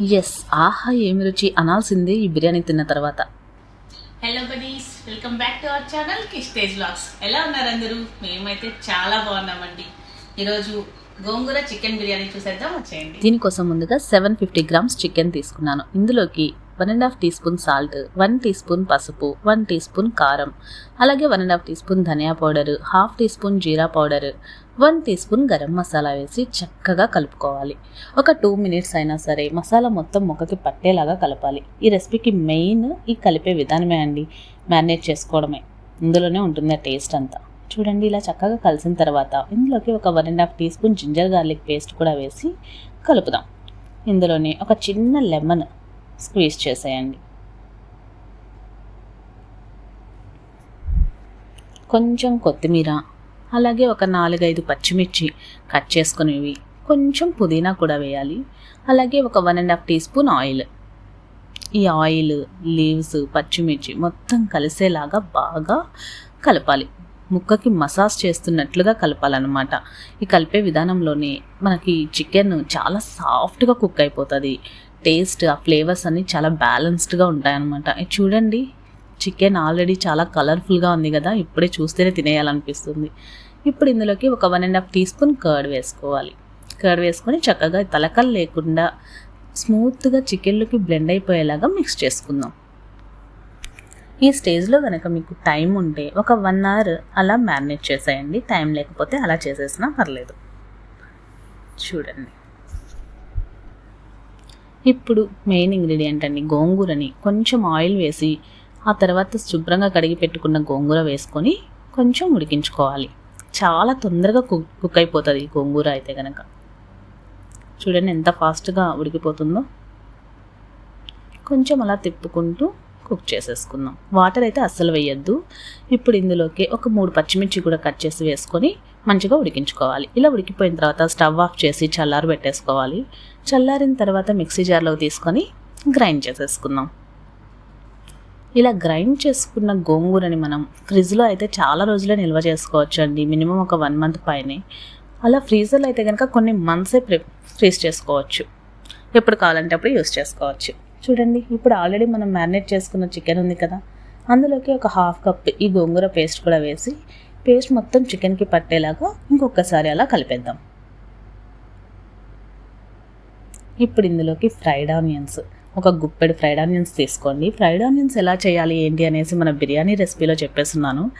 Yes ఆహా ఏమి రుచి? అనాల్సిందే ఈ బిర్యానీ తిన్న తర్వాత. Hello buddies welcome back to our channel కిస్టేజ్ blogs ఎలా ఉన్నారు అందరూ? మేమైతే చాలా బాగున్నామండి. ఈరోజు గోంగూర చికెన్ బిర్యానీ చూసేద్దాం వచ్చేయండి. దీనికోసం ముందుగా సెవెన్ ఫిఫ్టీ గ్రామ్స్ చికెన్ తీసుకున్నాను. ఇందులోకి one and half teaspoon salt one teaspoon పసుపు వన్ టీ స్పూన్ కారం. అలాగే one and half teaspoon ధనియా పౌడర్ హాఫ్ టీ స్పూన్ జీరా powder one teaspoon garam masala వేసి చక్కగా కలుపుకోవాలి. ఒక టూ మినిట్స్ అయినా సరే మసాలా మొత్తం మొక్కకి పట్టేలాగా కలపాలి. ఈ రెసిపీకి మెయిన్ ఈ కలిపే విధానమే అండి. మ్యారినేట్ చేసుకోవడమే. ఇందులోనే ఉంటుంది ఆ టేస్ట్ అంతా. చూడండి ఇలా చక్కగా కలిసిన తర్వాత ఇందులోకి ఒక one and half teaspoon ginger garlic paste కూడా వేసి కలుపుదాం. ఇందులోనే ఒక చిన్న లెమన్ స్క్వీజ్ చేసేయండి. కొంచెం కొత్తిమీర అలాగే ఒక నాలుగైదు పచ్చిమిర్చి కట్ చేసుకునేవి. కొంచెం పుదీనా కూడా వేయాలి. అలాగే ఒక one and half teaspoon oil. ఈ ఆయిల్ లీవ్స్ పచ్చిమిర్చి మొత్తం కలిసేలాగా బాగా కలపాలి. ముక్కకి మసాజ్ చేస్తున్నట్లుగా కలపాలన్నమాట. ఈ కలిపే విధానంలోనే మనకి చికెన్ చాలా సాఫ్ట్గా కుక్ అయిపోతుంది. టేస్ట్ ఆ ఫ్లేవర్స్ అన్నీ చాలా బ్యాలెన్స్డ్గా ఉంటాయన్నమాట. ఇది చూడండి చికెన్ ఆల్రెడీ చాలా కలర్ఫుల్గా ఉంది కదా ఇప్పుడే చూస్తేనే తినేయాలనిపిస్తుంది. ఇప్పుడు ఇందులోకి ఒక one and half teaspoon curd వేసుకోవాలి. కర్డ్ వేసుకొని చక్కగా తలకలు లేకుండా స్మూత్గా చికెన్లోకి బ్లెండ్ అయిపోయేలాగా మిక్స్ చేసుకుందాం. ఈ స్టేజ్లో కనుక మీకు టైం ఉంటే ఒక వన్ అవర్ అలా మ్యారినేట్ చేసేయండి. టైం లేకపోతే అలా చేసేసినా పర్లేదు. చూడండి. ఇప్పుడు మెయిన్ ఇంగ్రీడియంట్ అండి గోంగూరని కొంచెం ఆయిల్ వేసి ఆ తర్వాత శుభ్రంగా కడిగి పెట్టుకున్న గోంగూర వేసుకొని కొంచెం ఉడికించుకోవాలి. చాలా తొందరగా కుక్ కుక్ అయిపోతుంది గోంగూర అయితే కనుక చూడండి ఎంత ఫాస్ట్గా ఉడికిపోతుందో. కొంచెం అలా తిప్పుకుంటూ కుక్ చేసేసుకుందాం. వాటర్ అయితే అస్సలు వేయద్దు. ఇప్పుడు ఇందులోకి ఒక మూడు పచ్చిమిర్చి కూడా కట్ చేసి వేసుకొని మంచిగా ఉడికించుకోవాలి. ఇలా ఉడికిపోయిన తర్వాత స్టవ్ ఆఫ్ చేసి చల్లారి పెట్టేసుకోవాలి. చల్లారిన తర్వాత మిక్సీ జార్లో తీసుకొని గ్రైండ్ చేసేసుకుందాం. ఇలా గ్రైండ్ చేసుకున్న గోంగూరని మనం ఫ్రిడ్జ్లో అయితే చాలా రోజులే నిల్వ చేసుకోవచ్చు అండి మినిమం ఒక వన్ మంత్ పైనే. అలా ఫ్రీజర్లో అయితే కనుక కొన్ని మంత్సే ప్రి ఫ్రీజ్ చేసుకోవచ్చు. ఎప్పుడు కావాలంటే అప్పుడు యూస్ చేసుకోవచ్చు. చూడండి ఇప్పుడు ఆల్రెడీ మనం మ్యారినేట్ చేసుకున్న చికెన్ ఉంది కదా అందులోకి ఒక హాఫ్ కప్ ఈ గోంగూర పేస్ట్ కూడా వేసి పేస్ట్ మొత్తం చికెన్కి పట్టేలాగా ఇంకొకసారి అలా కలిపేద్దాం. ఇప్పుడు ఇందులోకి ఫ్రైడ్ ఆనియన్స్. ఒక గుప్పెడు ఫ్రైడ్ ఆనియన్స్ తీసుకోండి. ఫ్రైడ్ ఆనియన్స్ ఎలా చేయాలి ఏంటి అనేసి మన బిర్యానీ రెసిపీలో చెప్పేస్తున్నాను.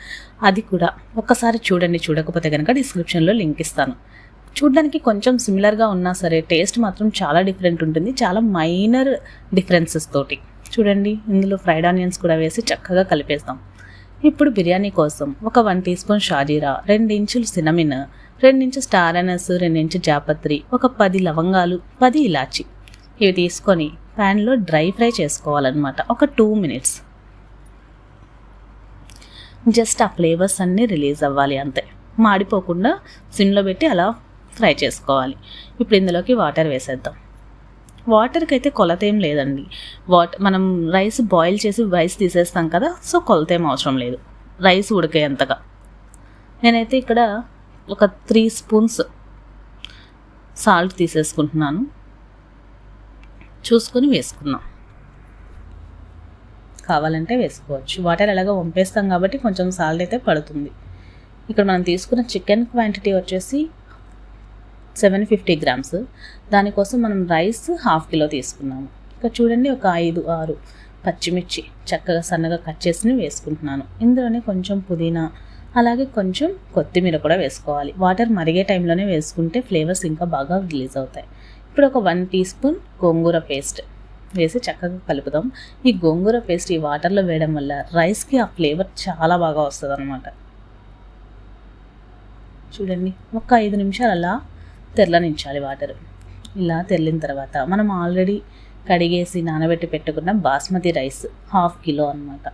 అది కూడా ఒక్కసారి చూడండి చూడకపోతే కనుక డిస్క్రిప్షన్లో లింక్ ఇస్తాను. చూడడానికి కొంచెం సిమిలర్గా ఉన్నా సరే టేస్ట్ మాత్రం చాలా డిఫరెంట్ ఉంటుంది. చాలా మైనర్ డిఫరెన్సెస్ తోటి. చూడండి ఇందులో ఫ్రైడ్ ఆనియన్స్ కూడా వేసి చక్కగా కలిపేస్తాం ఇప్పుడు బిర్యానీ కోసం ఒక వన్ టీ స్పూన్ షాజీరా రెండించులు సినమిన్ రెండించు స్టార్ అనస్ రెండించు జాపత్రి ఒక పది లవంగాలు పది ఇలాచి. ఇవి తీసుకొని ప్యాన్లో డ్రై ఫ్రై చేసుకోవాలన్నమాట. ఒక టూ మినిట్స్. జస్ట్ ఆ ఫ్లేవర్స్ అన్నీ రిలీజ్ అవ్వాలి అంతే. మాడిపోకుండా సిమ్లో పెట్టి అలా ఫ్రై చేసుకోవాలి. ఇప్పుడు ఇందులోకి వాటర్ వేసేద్దాం. వాటర్కి అయితే కొలత ఏం లేదండి. వాట్ మనం రైస్ బాయిల్ చేసి రైస్ తీసేస్తాం కదా సో కొలత ఏం అవసరం లేదు. రైస్ ఉడికేంతగా. నేనైతే ఇక్కడ ఒక త్రీ స్పూన్స్ సాల్ట్ తీసేసుకుంటున్నాను. చూసుకొని వేసుకుందాం. కావాలంటే వేసుకోవచ్చు. వాటర్ ఎలాగో వంపేస్తాం కాబట్టి కొంచెం సాల్ట్ అయితే పడుతుంది. ఇక్కడ మనం తీసుకున్న చికెన్ క్వాంటిటీ వచ్చేసి సెవెన్ ఫిఫ్టీ గ్రామ్స్. దానికోసం మనం రైస్ హాఫ్ కిలో తీసుకున్నాము. ఇక చూడండి ఒక ఐదు ఆరు పచ్చిమిర్చి చక్కగా సన్నగా కట్ చేసి వేసుకుంటున్నాను. ఇందులోనే కొంచెం పుదీనా అలాగే కొంచెం కొత్తిమీర కూడా వేసుకోవాలి. వాటర్ మరిగే టైంలోనే వేసుకుంటే ఫ్లేవర్స్ ఇంకా బాగా రిలీజ్ అవుతాయి. ఇప్పుడు ఒక వన్ టీ స్పూన్ గోంగూర పేస్ట్ వేసి చక్కగా కలుపుదాం. ఈ గోంగూర పేస్ట్ ఈ వాటర్లో వేయడం వల్ల రైస్కి ఆ ఫ్లేవర్ చాలా బాగా వస్తుంది అనమాట చూడండి ఒక ఐదు నిమిషాలు అలా తెరలనించాలి వాటర్. ఇలా తెల్లిన తర్వాత మనం ఆల్రెడీ కడిగేసి నానబెట్టి పెట్టుకున్న బాస్మతి రైస్ హాఫ్ కిలో అనమాట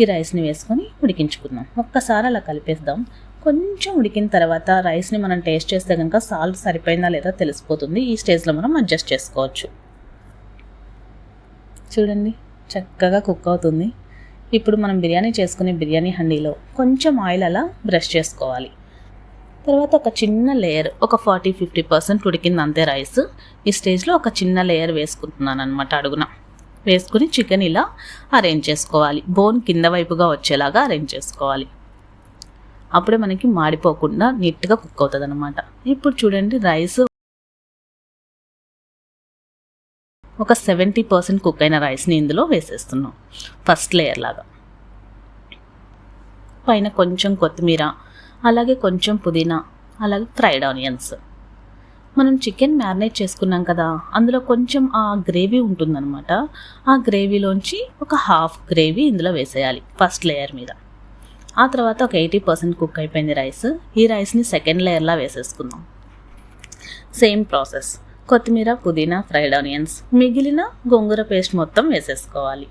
ఈ రైస్ని వేసుకొని ఉడికించుకుందాం. ఒక్కసారి అలా కలిపేద్దాం. కొంచెం ఉడికిన తర్వాత రైస్ని మనం టేస్ట్ చేస్తే కనుక సాల్ట్ సరిపోయిందా లేదా తెలిసిపోతుంది. ఈ స్టేజ్లో మనం అడ్జస్ట్ చేసుకోవచ్చు. చూడండి చక్కగా కుక్ అవుతుంది. ఇప్పుడు మనం బిర్యానీ చేసుకునే బిర్యానీ హండీలో కొంచెం ఆయిల్ అలా బ్రష్ చేసుకోవాలి. తర్వాత ఒక చిన్న లేయర్ ఒక ఫార్టీ ఫిఫ్టీ పర్సెంట్ ఉడికింది అంతే రైస్ ఈ స్టేజ్లో ఒక చిన్న లేయర్ వేసుకుంటున్నాను అనమాట అడుగున. వేసుకుని చికెన్ ఇలా అరేంజ్ చేసుకోవాలి. బోన్ కింద వైపుగా వచ్చేలాగా అరేంజ్ చేసుకోవాలి. అప్పుడే మనకి మాడిపోకుండా నీట్గా కుక్ అవుతుంది అనమాట ఇప్పుడు చూడండి రైస్ ఒక సెవెంటీ పర్సెంట్ కుక్ అయిన రైస్ని ఇందులో వేసేస్తున్నాం. ఫస్ట్ లేయర్ లాగా. పైన కొంచెం కొత్తిమీర అలాగే కొంచెం పుదీనా అలాగే ఫ్రైడ్ ఆనియన్స్. మనం చికెన్ మ్యారినేట్ చేసుకున్నాం కదా అందులో కొంచెం ఆ గ్రేవీ ఉంటుందన్నమాట. ఆ గ్రేవీలోంచి ఒక హాఫ్ గ్రేవీ ఇందులో వేసేయాలి ఫస్ట్ లేయర్ మీద. ఆ తర్వాత ఒక ఎయిటీ పర్సెంట్ కుక్ అయిపోయింది రైస్. ఈ రైస్ని సెకండ్ లేయర్లా వేసేసుకుందాం. Same process. కొత్తిమీర పుదీనా ఫ్రైడ్ ఆనియన్స్ మిగిలిన గోంగూర పేస్ట్ మొత్తం వేసేసుకోవాలి.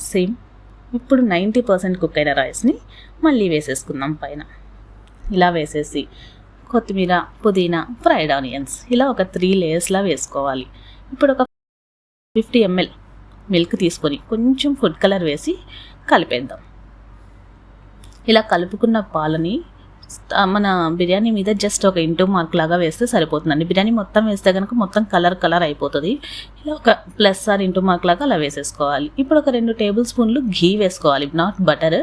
సేమ్ ఇప్పుడు నైంటీ పర్సెంట్ కుక్ అయిన రైస్ని మళ్ళీ వేసేసుకుందాం పైన. ఇలా వేసేసి కొత్తిమీర పుదీనా ఫ్రైడ్ ఆనియన్స్ ఇలా ఒక త్రీ లేయర్స్లా వేసుకోవాలి. ఇప్పుడు ఒక ఫిఫ్టీ ఎంఎల్ మిల్క్ తీసుకొని కొంచెం ఫుడ్ కలర్ వేసి కలిపేద్దాం. ఇలా కలుపుకున్న పాలని మన బిర్యానీ మీద జస్ట్ ఒక ఇంటూ మార్క్ లాగా వేస్తే సరిపోతుందండి. బిర్యానీ మొత్తం వేస్తే కనుక మొత్తం కలర్ కలర్ అయిపోతుంది. ఇలా ఒక ప్లస్ ఆర్ ఇంటూ మార్క్ లాగా అలా వేసేసుకోవాలి. ఇప్పుడు ఒక రెండు టేబుల్ స్పూన్లు ఘీ వేసుకోవాలి. నాట్ బటర్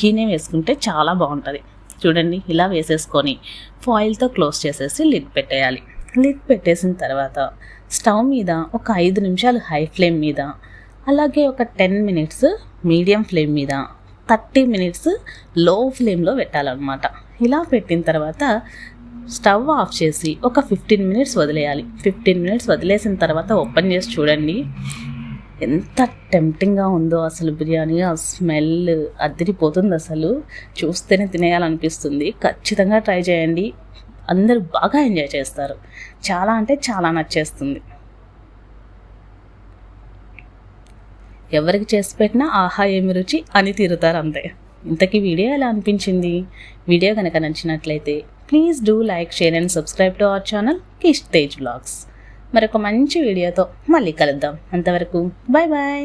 ఘీనే వేసుకుంటే చాలా బాగుంటుంది. చూడండి ఇలా వేసేసుకొని ఫాయిల్తో క్లోజ్ చేసేసి లిడ్ పెట్టేయాలి. లిడ్ పెట్టేసిన తర్వాత స్టవ్ మీద ఒక ఐదు నిమిషాలు హై ఫ్లేమ్ మీద అలాగే ఒక టెన్ మినిట్స్ మీడియం ఫ్లేమ్ మీద థర్టీ మినిట్స్లో ఫ్లేమ్లో పెట్టాలన్నమాట. ఇలా పెట్టిన తర్వాత స్టవ్ ఆఫ్ చేసి ఒక ఫిఫ్టీన్ మినిట్స్ వదిలేయాలి. ఫిఫ్టీన్ మినిట్స్ వదిలేసిన తర్వాత ఓపెన్ చేసి చూడండి. ఎంత టెంప్టింగ్గా ఉందో అసలు బిర్యానీ. ఆ స్మెల్ అదిరిపోతుంది అసలు. చూస్తేనే తినేయాలనిపిస్తుంది. ఖచ్చితంగా ట్రై చేయండి. అందరూ బాగా ఎంజాయ్ చేస్తారు. చాలా అంటే చాలా నచ్చేస్తుంది. ఎవరికి చేసి పెట్టినా ఆహా ఏమి రుచి అని తీరుతారు అంతే. ఇంతకీ వీడియో ఎలా అనిపించింది? వీడియో కనుక నచ్చినట్లయితే please do like share and subscribe to our channel Kish Tej vlogs మరొక మంచి వీడియోతో మళ్ళీ కలుద్దాం. అంతవరకు బాయ్ బాయ్